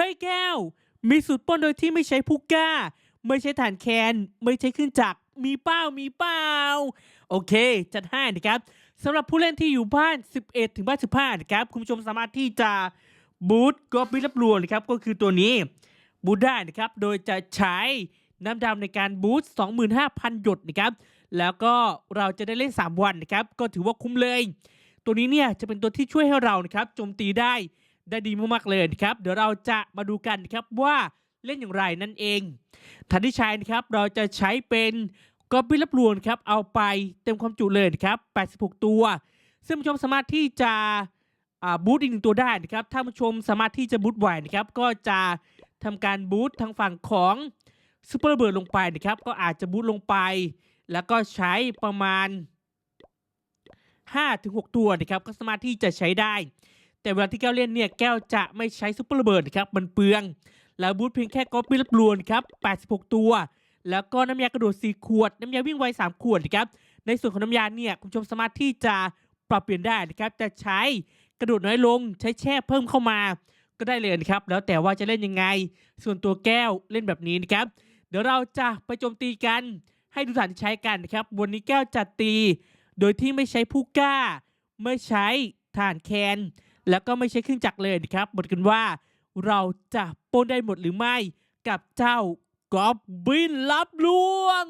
ฮ้ยแก้ว มีสูตรปล้นโดยที่ไม่ใช้ผู้กล้า ไม่ใช้ฐานแคน ไม่ใช้ขึ้นจักรมีเป้ามีเป้าโอเค จัดให้นะครับสำหรับผู้เล่นที่อยู่บ้าน 11 ถึงบ้าน15นะครับคุณผู้ชมสามารถที่จะบูตกอบบิรับรวมนะครับก็คือตัวนี้บูตได้นะครับโดยจะใช้น้ำดำในการบูต25,000 หยดนะครับแล้วก็เราจะได้เล่น 3 วันนะครับก็ถือว่าคุ้มเลย ตัวนี้เนี่ยจะเป็นตัวที่ช่วยให้เรานะครับโจมตีได้ ได้ดีมากๆเลยครับ เดี๋ยวเราจะมาดูกันครับว่าเล่นอย่างไรนั่นเองทันที่ใช้นะครับเราจะใช้เป็นกอบบิรับรวมครับเอาไปเต็มความจุเลยครับ 86 ตัว ซึ่งผู้ชมสามารถที่จะบูตอีกหนึ่งตัวได้นะครับ ถ้าผู้ชมสามารถที่จะบูตไหวนะครับ ก็จะทำการบูตทางฝั่งของซูเปอร์เบิร์ดลงไปนะครับ ก็อาจจะบูตลงไป แล้วก็ใช้ประมาณ5-6 ตัวนะครับ ก็สามารถที่จะใช้ได้ แต่เวลาที่แก้วเล่นเนี่ยแก้วจะไม่ใช้ซุปเปอร์ระเบิดครับมันเปลือง แล้วบูทเพียงแค่ก๊อปปี้รับรวนครับ86 ตัว แล้วก็น้ำยากระโดด 4 ขวด น้ำยาวิ่งไว 3 ขวดนะครับในส่วนของน้ำยาเนี่ยคุณผู้ชมสามารถที่จะปรับเปลี่ยนได้นะครับจะใช้กระโดดน้อยลงใช้แช่เพิ่มเข้ามาก็ได้เลยนะครับ แล้วแต่ว่าจะเล่นยังไง ส่วนตัวแก้วเล่นแบบนี้นะครับ เดี๋ยวเราจะไปโจมตีกัน ให้ดูฐานที่ใช้กันนะครับ วันนี้แก้วจะตี โดยที่ไม่ใช้ผู้กล้า ไม่ใช้ฐานแคน แล้วก็ไม่ใช้เครื่องจักรเลยนะครับบทกันว่าเราจะป้นได้หมดหรือไม่กับเจ้ากอบบินลับลวง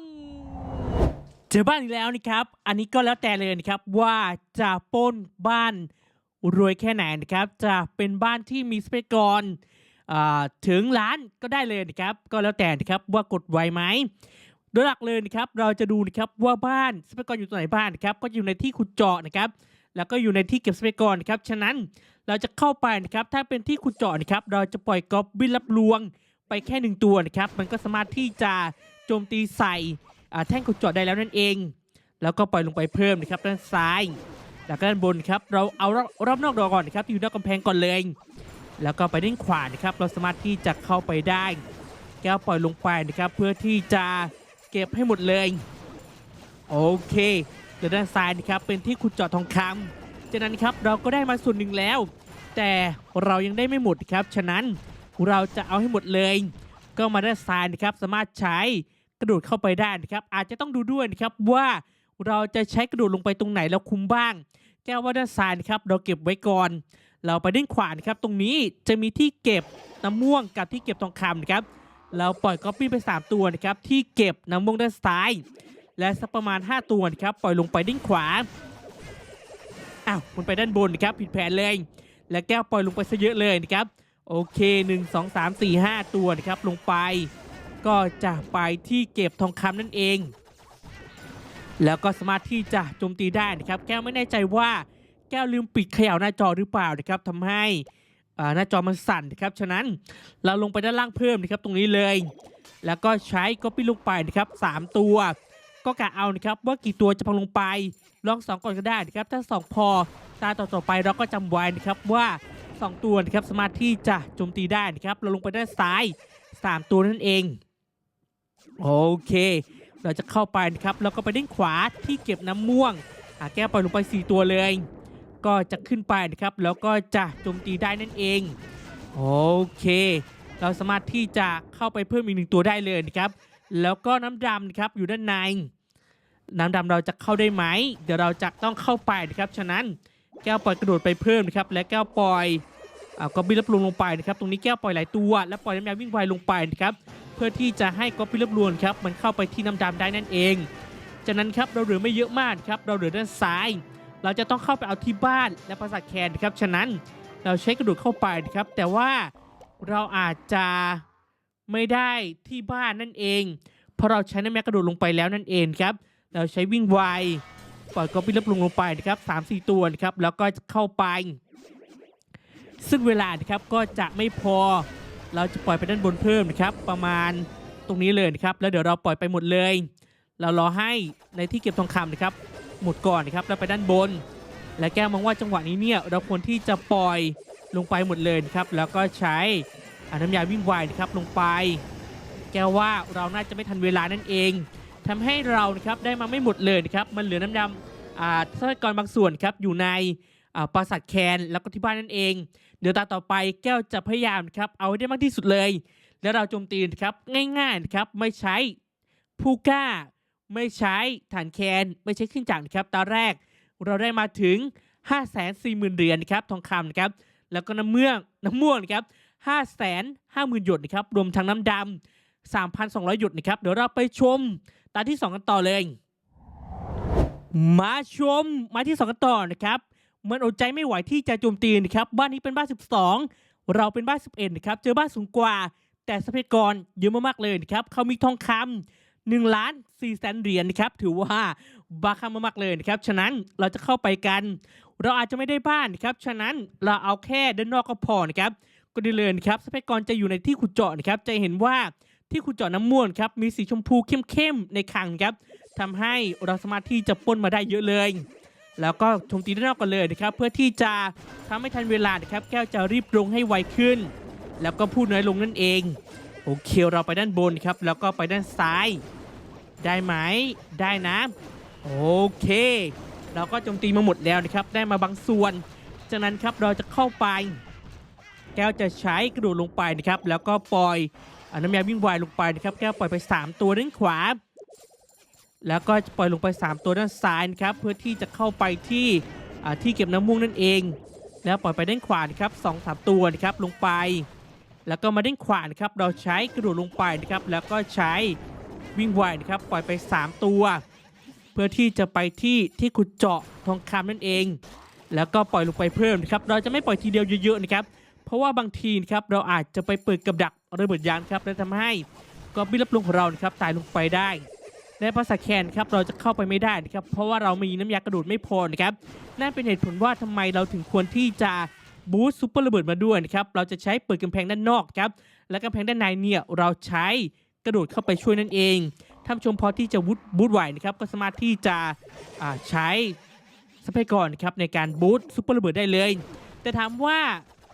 เจอบ้านอีกแล้วนะครับ อันนี้ก็แล้วแต่เลยนะครับว่าจะป้นบ้านรวยแค่ไหนนะครับ จะเป็นบ้านที่มีสเปกกรถึงล้านก็ได้เลยนะครับ ก็แล้วแต่นะครับว่ากดไวไหมโดยหลักเลยนะครับเราจะดูนะครับว่าบ้านทรัพยากรอยู่ตรงไหนบ้านนะครับ ก็อยู่ในที่ขุดเจาะนะครับ แล้วก็อยู่ในที่เก็บทรัพยากรนครับ ฉะนั้นเราจะเข้าไปนะครับ ถ้าเป็นที่ขุดเจาะนะครับ เราจะปล่อยกอบบินรับลวงไปแค่หนึ่งตัวนะครับ มันก็สามารถที่จะโจมตีใส่แท่งขุดเจาะได้แล้วนั่นเอง แล้วก็ปล่อยลงไปเพิ่มนะครับด้านซ้าย แล้วก็ด้านบนครับ เราเอารอบรอบนอกดอกก่อนนะครับ อยู่นอกกำแพงก่อนเลย แล้วก็ไปด้านขวานะครับ เราสามารถที่จะเข้าไปได้ แก้วปล่อยลงไปนะครับ เพื่อที่จะเก็บให้หมดเลย โอเค เดี๋ยวด้านซ้ายนะครับเป็นที่ขุดเจาะทองคำจากนั้นครับเราก็ได้มาส่วนหนึ่งแล้ว แต่เรายังได้ไม่หมดครับฉะนั้นเราจะเอาให้หมดเลย ก็มาด้านซ้ายนะครับสามารถใช้กระโดดเข้าไปได้นะครับอาจจะต้องดูด้วยนะครับว่าเราจะใช้กระโดดลงไปตรงไหนแล้วคุ้มบ้างแก้วว่าด้านซ้ายนะครับเราเก็บไว้ก่อน เราไปด้านขวานะครับตรงนี้จะมีที่เก็บน้ำม่วงกับที่เก็บทองคำนะครับเราปล่อยก๊อปปี้ไป 3 ตัวนะครับที่เก็บน้ำม่วงด้านซ้าย และสักประมาณ 5 ตัวนะครับปล่อยลงไปด้านขวาอ้าวมันไปด้านบนนะครับผิดแผนเลย และแก้วปล่อยลงไปซะเยอะเลยนะครับโอเค 1 2 3 4 5 ตัวนะครับลงไป ก็จะไปที่เก็บทองคำนั่นเอง แล้วก็สามารถที่จะโจมตีได้นะครับ แก้วไม่แน่ใจว่าแก้วลืมปิดเขย่าหน้าจอหรือเปล่านะครับทำให้หน้าจอมันสั่นนะครับฉะนั้นเราลงไปด้านล่างเพิ่มนะครับตรงนี้เลย แล้วก็ใช้ก๊อปปี้ลงไปนะครับสามตัว ก็กะเอานะครับว่ากี่ตัวจะพังลงไป ลองสองก่อนก็ได้นะครับ ถ้าสองพอตาต่อต่อไปเราก็จำไว้นะครับว่าสองตัวนะครับสามารถที่จะโจมตีได้นะครับ เราลงไปด้านซ้ายสามตัวนั่นเอง โอเค เราจะเข้าไปนะครับแล้วก็ไปด้านขวาที่เก็บน้ำม่วงอะแก้วปล่อยลงไป 4 ตัวเลย ก็จะขึ้นไปนะครับ แล้วก็จะโจมตีได้นั่นเอง โอเค เราสามารถที่จะเข้าไปเพิ่มอีกหนึ่งตัวได้เลยนะครับ แล้วก็น้ำดำนะครับอยู่ด้านใน น้ำดำเราจะเข้าได้ไหม เดี๋ยวเราจะต้องเข้าไปนะครับ ฉะนั้นแก้วปล่อยกระโดดไปเพิ่มนะครับ และแก้วปล่อยอ่าก็บิลรับลวงลงไปนะครับ ตรงนี้แก้วปล่อยหลายตัว และปล่อยน้ำยาวิ่งไวลงไปนะครับ เพื่อที่จะให้ก๊อปปี้รับรวนครับมันเข้าไปที่น้ำดำได้นั่นเอง จากนั้นครับเราเหลือไม่เยอะมากครับ เราเหลือด้านซ้าย เราจะต้องเข้าไปเอาที่บ้านและปราสาทแคนนะครับ ฉะนั้นเราใช้กระโดดเข้าไปนะครับ แต่ว่าเราอาจจะ ไม่ได้ที่บ้านนั่นเอง เพราะเราใช้น้ำยากระโดดลงไปแล้วนั่นเองครับ เราใช้วิ่งไวปล่อยก๊อปปี้รับลงลงไปนะครับสามสี่ตัวนะครับแล้วก็เข้าไป ซึ่งเวลานะครับก็จะไม่พอ เราจะปล่อยไปด้านบนเพิ่มนะครับประมาณตรงนี้เลยนะครับแล้วเดี๋ยวเราปล่อยไปหมดเลย เรารอให้ในที่เก็บทองคำนะครับหมดก่อนนะครับแล้วไปด้านบน และแก้มองว่าจังหวะนี้เนี่ยเราควรที่จะปล่อยลงไปหมดเลยครับแล้วก็ใช้ อาน้ำยาวิ่งไวนะครับลงไป แก้ว่าเราน่าจะไม่ทันเวลานั่นเองทำให้เรานะครับได้มาไม่หมดเลยนะครับมันเหลือน้ำยาอ่าทรัพยากรบางส่วนครับอยู่ในปราสาทแคนแล้วก็ที่บ้านนั่นเอง เดี๋ยวตาต่อไปแก้วจะพยายามครับเอาให้ได้มากที่สุดเลย แล้วเราโจมตีนะครับง่ายๆนะครับไม่ใช้ผู้กล้า ไม่ใช้ฐานแคนไม่ใช้เครื่องจักรครับตอนแรกเราได้มาถึง 5 4 0 0 0 0เหรียญนะครับทองคำนะครับแล้วก็น้ำเมืองน้ำม่วงนะครับ 5 5 0 0 0 0หยดนะครับ รวมทั้งน้ำดำ3,200หยดนะครับ เดี๋ยวเราไปชมตาที่2กันต่อเลย มาชมมาที่2กันต่อนะครับ มันอดใจไม่ไหวที่จะโจมตีนะครับ บ้านนี้เป็นบ้าน12เราเป็นบ้าน11นะครับ เจอบ้านสูงกว่า แต่ทรัพยากรเยอะมากๆเลยนะครับ เขามีทองคำหนึ่งล้านสี่แสนเหรียญนะครับ ถือว่าบ้าคำมากๆเลยนะครับ ฉะนั้นเราจะเข้าไปกัน เราอาจจะไม่ได้บ้านนะครับ ฉะนั้นเราเอาแค่ด้านนอกก็พอนะครับ ก็ไดีเลยนะครับทรัพยากรจะอยู่ในที่ขุดเจาะนะครับ จะเห็นว่าที่ขุดเจาะน้ำม่วนครับมีสีชมพูเข้มๆในคังครับทำให้เราสามารถที่จะป้นมาได้เยอะเลย แล้วก็โจมตีด้านนอกกันเลยนะครับ เพื่อที่จะทำให้ทันเวลานะครับแก้วจะรีบลงให้ไวขึ้น แล้วก็พูดน้อยลงนั่นเองโอเคเราไปด้านบนครับ แล้วก็ไปด้านซ้าย ได้ไหมได้นะ โอเค เราก็โจมตีมาหมดแล้วนะครับ ได้มาบางส่วน จากนั้นครับเราจะเข้าไป แก้วจะใช้กระโดดลงไปนะครับ แล้วก็ปล่อยอน้ำยาวิ่งไวลงไปนะครับ แก้วปล่อยไป 3 ตัวด้านขวา แล้วก็ปล่อยลงไป 3 ตัวด้านซ้ายนะครับ เพื่อที่จะเข้าไปที่ที่เก็บน้ำม่วงนั่นเอง แล้วปล่อยไปด้านขวานะครับสองสามตัวนะครับลงไป แล้วก็มาด้านขวานะครับ เราใช้กระโดดลงไปนะครับ แล้วก็ใช้วิ่งไวนะครับ ปล่อยไป 3 ตัว เพื่อที่จะไปที่ที่ขุดเจาะทองคำนั่นเอง แล้วก็ปล่อยลงไปเพิ่มนะครับ เราจะไม่ปล่อยทีเดียวเยอะๆนะครับ เพราะว่าบางทีครับเราอาจจะไปเปิดกับดักระเบิดยานครับและทำให้กอบบินรับลงของเราครับตายลงไปได้ในภาษาแคนครับเราจะเข้าไปไม่ได้นะครับเพราะว่าเรามีน้ำยากระโดดไม่พอนะครับนั่นเป็นเหตุผลว่าทำไมเราถึงควรที่จะบูสต์ซุปเปอร์ระเบิดมาด้วยนะครับเราจะใช้เปิดกำแพงด้านนอกครับและกำแพงด้านในเนี่ยเราใช้กระโดดเข้าไปช่วยนั่นเองท่านผู้ชมพอที่จะบูสต์บูสไหวนะครับก็สามารถที่จะใช้ทรัพยากรครับในการบูสต์ซุปเปอร์ระเบิดได้เลย แต่ถามว่า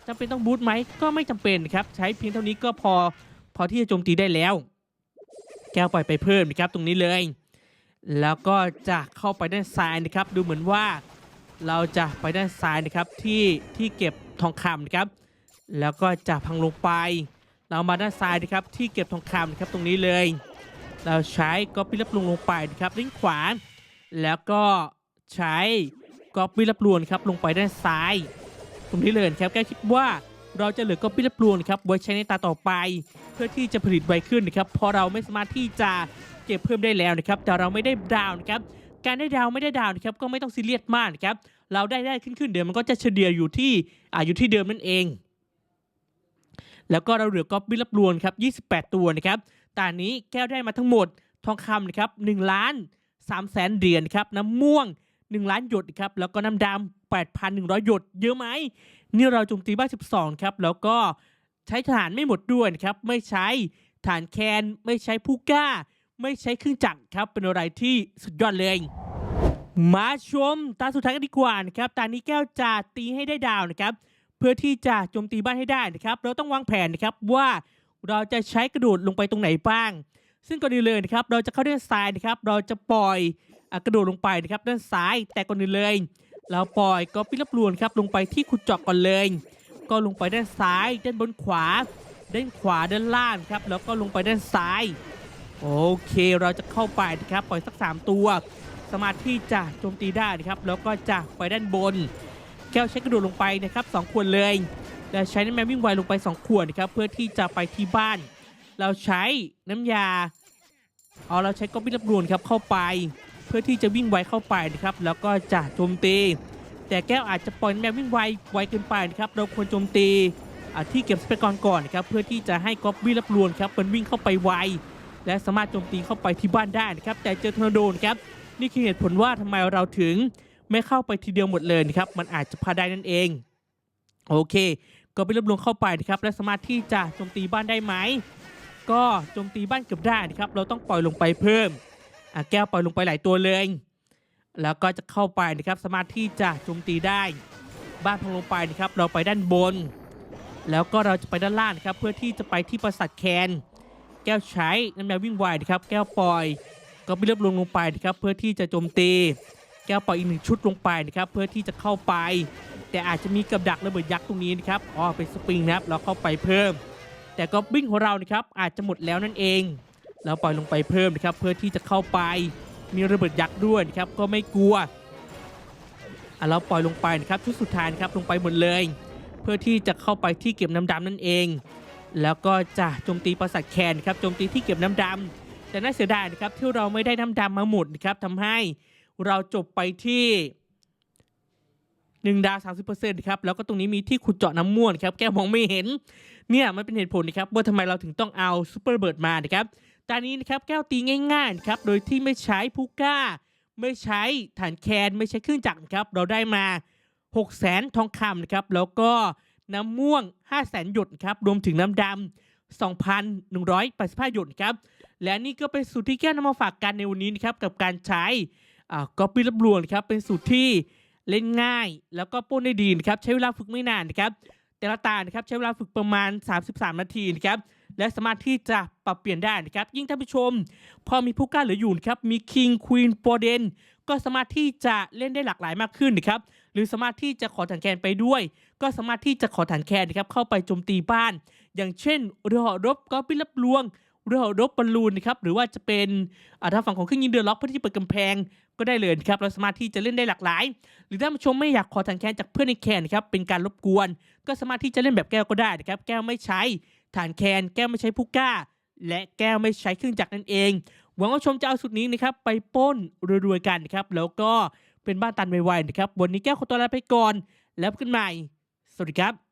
จำเป็นต้องบูสต์ไหมก็ไม่จำเป็นครับ ใช้เพียงเท่านี้ก็พอพอที่จะโจมตีได้แล้ว แก้วปล่อยไปเพิ่มนะครับตรงนี้เลย แล้วก็จะเข้าไปด้านซ้ายนะครับ ดูเหมือนว่าเราจะไปด้านซ้ายนะครับที่ที่เก็บทองคำนะครับ แล้วก็จะพังลงไป เรามาด้านซ้ายนะครับที่เก็บทองคำนะครับตรงนี้เลย เราใช้ก๊อปปี้รับลวงลงไปนะครับด้นขวาแล้วก็ใช้ก๊อปปี้รับลวงครับลงไปด้านซ้าย ตรงนี้เลยนครับแก้วคิดว่าเราจะเหลือก๊อปปี้รับลวงนะครับไว้ใช้ในตาต่อไป เพื่อที่จะผลิตไวขึ้นนะครับพราะเราไม่สามารถที่จะเก็บเพิ่มได้แล้วนะครับแต่เราไม่ได้ดาวนะครับการได้ดาวไม่ได้ดาวนะครับก็ไม่ต้องซีเรียสมากนะครับเราได้ได้ขึ้นขึ้นเดี๋ยวมันก็จะเฉลี่ยอยู่ที่อ่าอยู่ที่เดิมนั่นเอง แล้วก็เราเหลือก๊อปปี้รับรวนครับ 28 ตัวนะครับตอนนี้แก้วได้มาทั้งหมดทองคำนะครับ1ล้าน3แสนเหรียญครับน้ำม่วง 1 ล้านหยดครับแล้วก็น้ำดำ 8,100 หยดเยอะไหมนี่เราโจมตีบ้าน 12 ครับ แล้วก็ใช้ฐานไม่หมดด้วยครับ ไม่ใช้ฐานแคนไม่ใช้ผู้กล้า ไม่ใช้เครื่องจักรครับ เป็นอะไรที่สุดยอดเลย มาชมตาสุดท้ายกันดีกว่านะครับตานี้แก้วจะตีให้ได้ดาวนะครับ เพื่อที่จะโจมตีบ้านให้ได้นะครับ เราต้องวางแผนนะครับว่าเราจะใช้กระโดดลงไปตรงไหนบ้าง ซึ่งก่อนอื่นเลยนะครับ เราจะเข้าด้านซ้ายนะครับ เราจะปล่อยกระโดดลงไปนะครับ ด้านซ้ายแต่ก่อนอื่นเลย เราปล่อยก็ปิรับลวนครับลงไปที่ขุดเจาะก่อนเลย ก็ลงไปด้านซ้ายด้านบนขวา ด้านขวาด้านล่างครับ แล้วก็ลงไปด้านซ้าย โอเคเราจะเข้าไปนะครับ ปล่อยสัก 3 ตัว สามารถที่จะโจมตีได้นะครับ แล้วก็จะไปด้านบน แก้วใช้กระโดดลงไปนะครับสองขวดเลยและใช้น้ำแมววิ่งไวลงไป 2 ขวดนะครับเพื่อที่จะไปที่บ้าน เราใช้น้ำยาเอาเราใช้ก๊อบบี้รับรวนครับเข้าไป เพื่อที่จะวิ่งไวเข้าไปนะครับแล้วก็จะโจมตี แต่แก้วอาจจะปล่อยแมววิ่งไวไวเกินไปนะครับเราควรโจมตีที่เก็บทรัพยากรก่อนนะครับเพื่อที่จะให้ก๊อบบี้รับรวนครับมันวิ่งเข้าไปไวและสามารถโจมตีเข้าไปที่บ้านได้นะครับแต่เจอทอร์นาโดนครับนี่คือเหตุผลว่าทำไมเราถึงไม่เข้าไปทีเดียวหมดเลยนะครับมันอาจจะพลาดได้นั่นเองโอเค ก็ไปรวบรวมเข้าไปนะครับและสามารถที่จะโจมตีบ้านได้ไหมก็โจมตีบ้านเกือบได้นะครับเราต้องปล่อยลงไปเพิ่ม แก้วปล่อยลงไปหลายตัวเลย แล้วก็จะเข้าไปนะครับสามารถที่จะโจมตีได้ บ้านพังลงไปนะครับ เราไปด้านบน แล้วก็เราจะไปด้านล่างนะครับ เพื่อที่จะไปที่ปราสาทแคน แก้วใช้น้ำยาวิ่งไวนะครับ แก้วปล่อย ก็ไปเรียบลงลงไปนะครับ เพื่อที่จะโจมตี แก้วปล่อยอีกหนึ่งชุดลงไปนะครับ เพื่อที่จะเข้าไป แต่อาจจะมีกับดักระเบิดยักษ์ตรงนี้นะครับอ๋อเป็นสปริงนะครับ เราเข้าไปเพิ่ม แต่ก็บิ้งของเรานะครับอาจจะหมดแล้วนั่นเอง เราปล่อยลงไปเพิ่มนะครับเพื่อที่จะเข้าไปมีระเบิดยักษ์ด้วยนะครับก็ไม่กลัวอะเราปล่อยลงไปนะครับชุดสุดท้ายนะครับลงไปหมดเลย เพื่อที่จะเข้าไปที่เก็บน้ำดำนั่นเอง แล้วก็จะโจมตีปราสาทแคนครับโจมตีที่เก็บน้ำดำแต่น่าเสียดายนะครับที่เราไม่ได้น้ำดำมาหมดนะครับทำให้เราจบไปที่1ดาว30%นะครับแล้วก็ตรงนี้มีที่ขุดเจาะน้ำม่วนครับแก้วมองไม่เห็นเนี่ยมันเป็นเหตุผลนะครับว่าทำไมเราถึงต้องเอาซูเปอร์เบิร์ดมานะครับ ตอนนี้นะครับแก้วตีง่ายๆครับโดยที่ไม่ใช้พูก้า ไม่ใช้ฐานแคนไม่ใช้เครื่องจักรครับเราได้มา 6 0 0 0 0ทองคำนะครับแล้วก็น้ำม่วง 5 0 0 0 0 0หยดครับรวมถึงน้ำดำ2,185หยดครับและนี่ก็เป็นสูตรที่แก้วนำมาฝากกันในวันนี้นะครับกับการใช้ก๊อปปี้รับรวงครับเป็นสูตรที่เล่นง่าย แล้วก็ป้นได้ดีนะครับใช้เวลาฝึกไม่นานนะครับแต่ละตานะครับใช้เวลาฝึกประมาณ 33 นาทีนะครับ และสามารถที่จะปรับเปลี่ยนได้นะครับ ยิ่งท่านผู้ชม พอมีผู้กล้าเหลืออยู่นะครับมี King Queen โปรเดนก็สามารถที่จะเล่นได้หลากหลายมากขึ้นนะครับหรือสามารถที่จะขอฐานแคนไปด้วย ก็สามารถที่จะขอฐานแคนนะครับเข้าไปโจมตีบ้าน อย่างเช่นเรือเหาะรบก็ปิรับลวงเรือเหาะรบบอลลูนนะครับหรือว่าจะเป็นอ่าทางฝั่งของเครื่องยิงเดือดล็อกเพื่อที่เปิดกำแพงก็ได้เลยครับเราสามารถที่จะเล่นได้หลากหลาย หรือท่านผู้ชมไม่อยากขอฐานแคนจากเพื่อนในแคนนะครับเป็นการรบกวน ก็สามารถที่จะเล่นแบบแก้วก็ได้นะครับแก้วไม่ใช้ ฐานแคนแก้วไม่ใช้ผู้กล้า และแก้วไม่ใช้เครื่องจักรนั่นเอง หวังว่าชมจะเอาสุดนี้นะครับไปป้นรวยๆกันนะครับแล้วก็เป็นบ้านตันไวๆนะครับวันนี้แก้วขอตัวลาไปก่อน แล้วพบกันใหม่ สวัสดีครับ